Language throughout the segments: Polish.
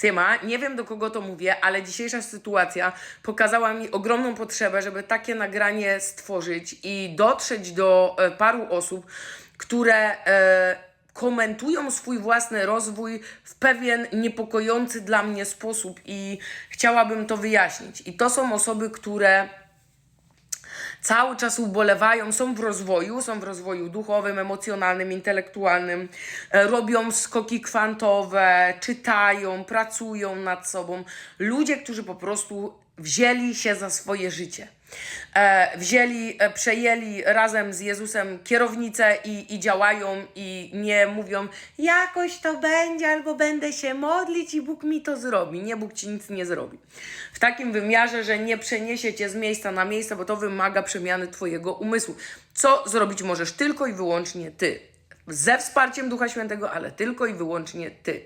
Siema, nie wiem do kogo to mówię, ale dzisiejsza sytuacja pokazała mi ogromną potrzebę, żeby takie nagranie stworzyć i dotrzeć do e, paru osób, które e, komentują swój własny rozwój w pewien niepokojący dla mnie sposób i chciałabym to wyjaśnić. I to są osoby, które cały czas ubolewają, są w rozwoju, są w rozwoju duchowym, emocjonalnym, intelektualnym, e, robią skoki kwantowe, czytają, pracują nad sobą. Ludzie, którzy po prostu wzięli się za swoje życie. E, wzięli, e, przejęli razem z Jezusem kierownicę i, i działają i nie mówią jakoś to będzie albo będę się modlić i Bóg mi to zrobi. Nie, Bóg ci nic nie zrobi. W takim wymiarze, że nie przeniesie cię z miejsca na miejsce, bo to wymaga przemiany twojego umysłu. Co zrobić możesz tylko i wyłącznie ty. Ze wsparciem Ducha Świętego, ale tylko i wyłącznie ty.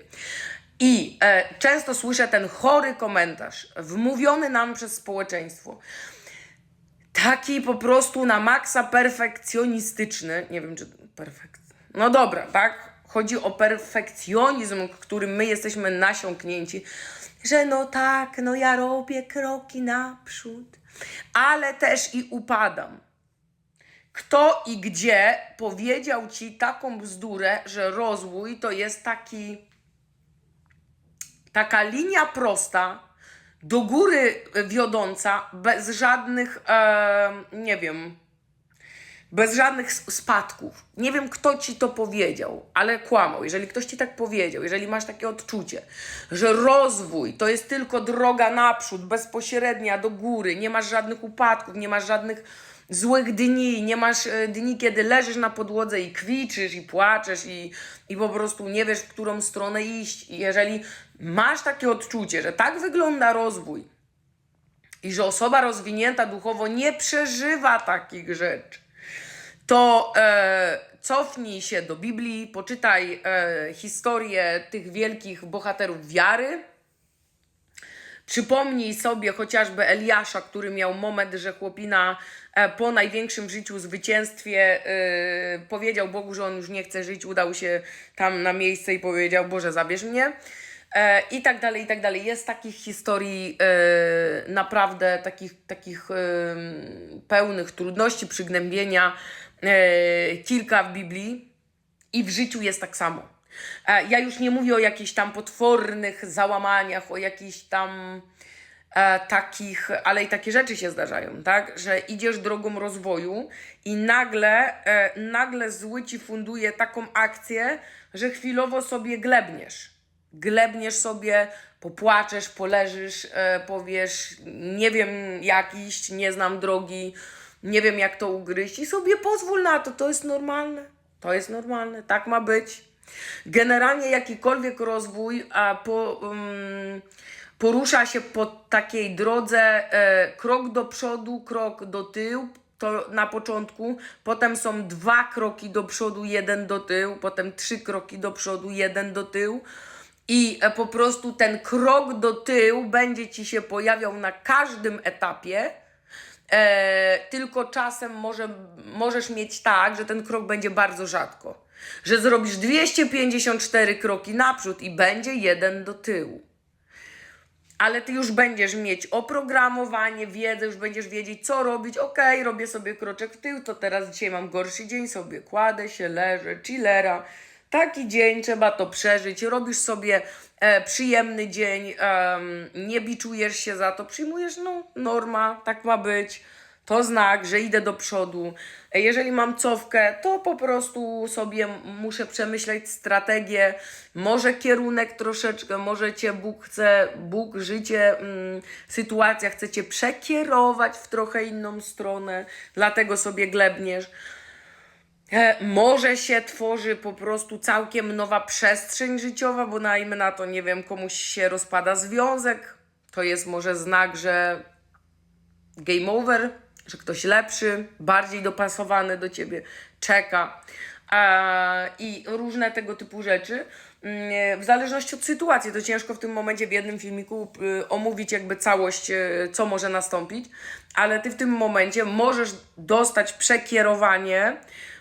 I e, często słyszę ten chory komentarz, wmówiony nam przez społeczeństwo taki po prostu na maksa perfekcjonistyczny. Nie wiem, czy perfekt. No dobra, tak? Chodzi o perfekcjonizm, którym my jesteśmy nasiąknięci, że no tak, no ja robię kroki naprzód, ale też i upadam. Kto i gdzie powiedział ci taką bzdurę, że rozwój to jest taki taka linia prosta, do góry wiodąca, bez żadnych, e, nie wiem, bez żadnych spadków. Nie wiem, kto ci to powiedział, ale kłamał. Jeżeli ktoś ci tak powiedział, jeżeli masz takie odczucie, że rozwój to jest tylko droga naprzód, bezpośrednia do góry, nie masz żadnych upadków, nie masz żadnych złych dni, nie masz e, dni, kiedy leżysz na podłodze i kwiczysz i płaczesz i, i po prostu nie wiesz, w którą stronę iść. I jeżeli masz takie odczucie, że tak wygląda rozwój i że osoba rozwinięta duchowo nie przeżywa takich rzeczy, to e, cofnij się do Biblii, poczytaj e, historię tych wielkich bohaterów wiary. Przypomnij sobie chociażby Eliasza, który miał moment, że chłopina e, po największym życiu zwycięstwie e, powiedział Bogu, że on już nie chce żyć, udał się tam na miejsce i powiedział: Boże, zabierz mnie. E, I tak dalej, i tak dalej. Jest takich historii naprawdę takich, takich pełnych trudności, przygnębienia kilka w Biblii. I w życiu jest tak samo. Ja już nie mówię o jakichś tam potwornych załamaniach, o jakichś tam e, takich, ale i takie rzeczy się zdarzają, tak? Że idziesz drogą rozwoju i nagle, e, nagle zły ci funduje taką akcję, że chwilowo sobie glebniesz. Glebniesz sobie, popłaczesz, poleżysz, e, powiesz, nie wiem jak iść, nie znam drogi, nie wiem jak to ugryźć i sobie pozwól na to, to jest normalne. To jest normalne, tak ma być. Generalnie jakikolwiek rozwój a po, um, porusza się po takiej drodze e, krok do przodu, krok do tyłu. To na początku, potem są dwa kroki do przodu, jeden do tyłu, potem trzy kroki do przodu, jeden do tyłu. I e, po prostu ten krok do tyłu będzie ci się pojawiał na każdym etapie. E, tylko czasem może, możesz mieć tak, że ten krok będzie bardzo rzadko. Że zrobisz 254 kroki naprzód i będzie jeden do tyłu. Ale ty już będziesz mieć oprogramowanie, wiedzę, już będziesz wiedzieć, co robić. Okej, robię sobie kroczek w tył, to teraz dzisiaj mam gorszy dzień, sobie kładę się, leżę, chillera. Taki dzień, trzeba to przeżyć. Robisz sobie e, przyjemny dzień, em, nie biczujesz się za to, przyjmujesz, no, norma, tak ma być. To znak, że idę do przodu. Jeżeli mam cofkę, to po prostu sobie muszę przemyśleć strategię, może kierunek troszeczkę, może cię Bóg chce, Bóg, życie, mm, sytuacja chce cię przekierować w trochę inną stronę, dlatego sobie glebniesz. E, Może się tworzy po prostu całkiem nowa przestrzeń życiowa, bo najmy na to, nie wiem, komuś się rozpada związek. To jest może znak, że game over, że ktoś lepszy, bardziej dopasowany do ciebie czeka. E, I różne tego typu rzeczy. Mm, W zależności od sytuacji, to ciężko w tym momencie w jednym filmiku y, omówić jakby całość, y, co może nastąpić, ale ty w tym momencie możesz dostać przekierowanie,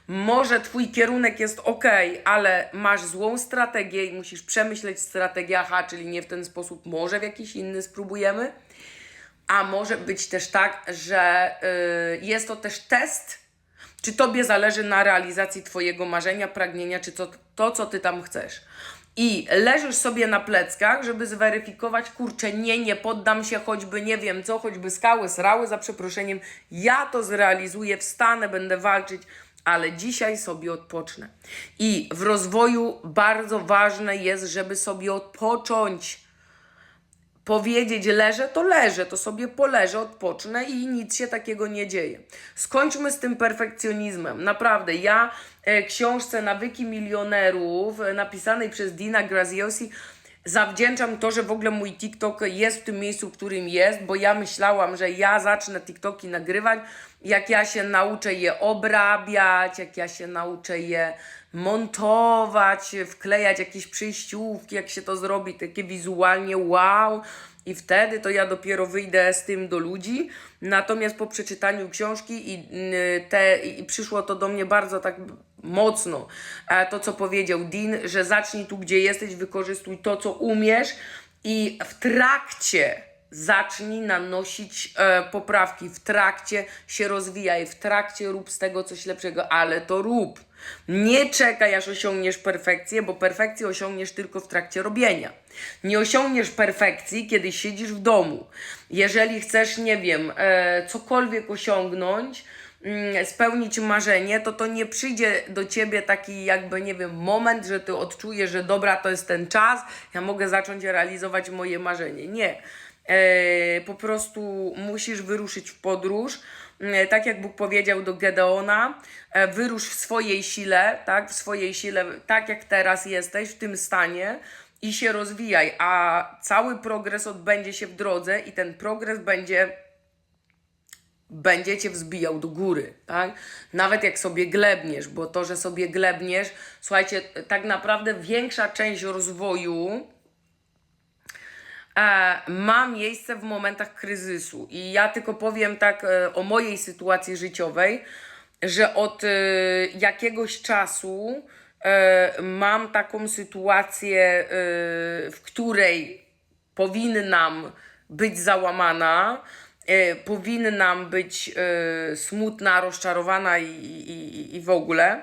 może twój kierunek jest ok, ale masz złą strategię i musisz przemyśleć strategię, aha, czyli nie w ten sposób, może w jakiś inny spróbujemy. A może być też tak, że y, jest to też test, czy tobie zależy na realizacji twojego marzenia, pragnienia, czy to, to co ty tam chcesz. I leżysz sobie na pleckach, żeby zweryfikować, kurczę, nie, nie poddam się, choćby nie wiem co, choćby skały, srały, za przeproszeniem, ja to zrealizuję, wstanę, będę walczyć, ale dzisiaj sobie odpocznę. I w rozwoju bardzo ważne jest, żeby sobie odpocząć powiedzieć leżę, to leżę, to sobie poleżę, odpocznę i nic się takiego nie dzieje. Skończmy z tym perfekcjonizmem. Naprawdę, ja e, książce Nawyki Milionerów, e, napisanej przez Dina Graziosi, zawdzięczam to, że w ogóle mój TikTok jest w tym miejscu, w którym jest, bo ja myślałam, że ja zacznę TikToki nagrywać, jak ja się nauczę je obrabiać, jak ja się nauczę je montować, wklejać jakieś przejściówki, jak się to zrobi, takie wizualnie wow. I wtedy to ja dopiero wyjdę z tym do ludzi. Natomiast po przeczytaniu książki i, y, te, i przyszło to do mnie bardzo tak mocno, e, to co powiedział Dean, że zacznij tu, gdzie jesteś, wykorzystuj to, co umiesz i w trakcie zacznij nanosić e, poprawki, w trakcie się rozwijaj, w trakcie rób z tego coś lepszego, ale to rób. Nie czekaj, aż osiągniesz perfekcję, bo perfekcję osiągniesz tylko w trakcie robienia. Nie osiągniesz perfekcji, kiedy siedzisz w domu. Jeżeli chcesz, nie wiem, e, cokolwiek osiągnąć, mm, spełnić marzenie, to to nie przyjdzie do ciebie taki jakby, nie wiem, moment, że ty odczujesz, że dobra, to jest ten czas, ja mogę zacząć realizować moje marzenie. Nie. E, po prostu musisz wyruszyć w podróż. E, tak jak Bóg powiedział do Gedeona, e, wyrusz w swojej sile, tak, w swojej sile, tak jak teraz jesteś, w tym stanie i się rozwijaj, a cały progres odbędzie się w drodze i ten progres będzie będzie cię wzbijał do góry, tak? Nawet jak sobie glebniesz, bo to, że sobie glebniesz, słuchajcie, tak naprawdę większa część rozwoju ma miejsce w momentach kryzysu. I ja tylko powiem tak e, o mojej sytuacji życiowej, że od e, jakiegoś czasu e, mam taką sytuację, e, w której powinnam być załamana, e, powinnam być e, smutna, rozczarowana i, i, i w ogóle.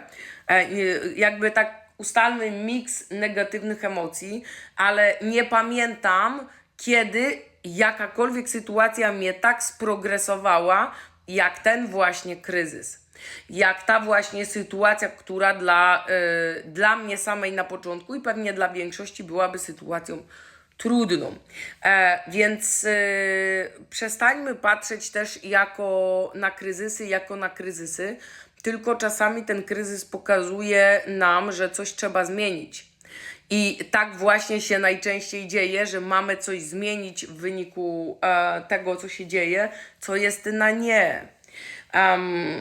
E, jakby tak ustalmy miks negatywnych emocji, ale nie pamiętam, kiedy jakakolwiek sytuacja mnie tak sprogresowała, jak ten właśnie kryzys. Jak ta właśnie sytuacja, która dla, y, dla mnie samej na początku i pewnie dla większości byłaby sytuacją trudną. E, więc y, przestańmy patrzeć też jako na kryzysy, jako na kryzysy, tylko czasami ten kryzys pokazuje nam, że coś trzeba zmienić. I tak właśnie się najczęściej dzieje, że mamy coś zmienić w wyniku e, tego, co się dzieje, co jest na nie. Em,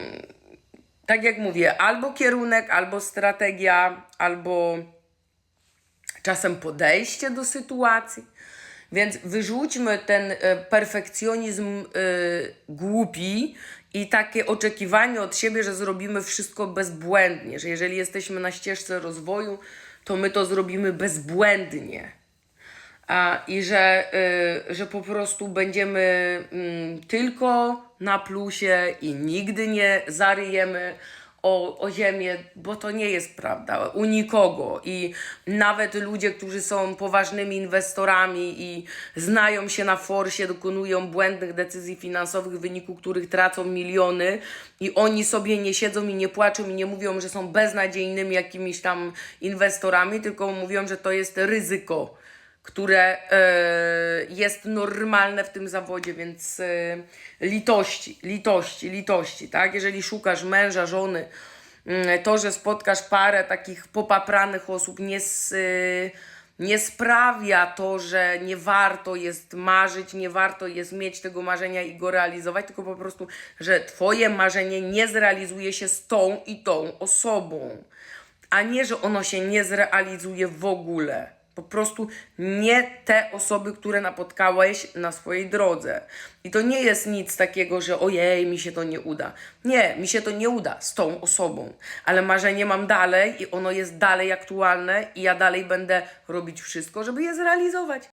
tak jak mówię, albo kierunek, albo strategia, albo czasem podejście do sytuacji. Więc wyrzućmy ten e, perfekcjonizm e, głupi i takie oczekiwanie od siebie, że zrobimy wszystko bezbłędnie, że jeżeli jesteśmy na ścieżce rozwoju, to my to zrobimy bezbłędnie. A, I że, y, że po prostu będziemy mm, tylko na plusie i nigdy nie zaryjemy o, o ziemię, bo to nie jest prawda u nikogo. I nawet ludzie, którzy są poważnymi inwestorami i znają się na forsie, dokonują błędnych decyzji finansowych, w wyniku których tracą miliony, i oni sobie nie siedzą i nie płaczą i nie mówią, że są beznadziejnymi jakimiś tam inwestorami, tylko mówią, że to jest ryzyko które e, jest normalne w tym zawodzie, więc e, litości, litości, litości, tak? Jeżeli szukasz męża, żony, mm, to, że spotkasz parę takich popapranych osób, nie, e, nie sprawia to, że nie warto jest marzyć, nie warto jest mieć tego marzenia i go realizować, tylko po prostu, że Twoje marzenie nie zrealizuje się z tą i tą osobą, a nie, że ono się nie zrealizuje w ogóle. Po prostu nie te osoby, które napotkałeś na swojej drodze. I to nie jest nic takiego, że ojej, mi się to nie uda. Nie, mi się to nie uda z tą osobą, ale marzenie mam dalej i ono jest dalej aktualne i ja dalej będę robić wszystko, żeby je zrealizować.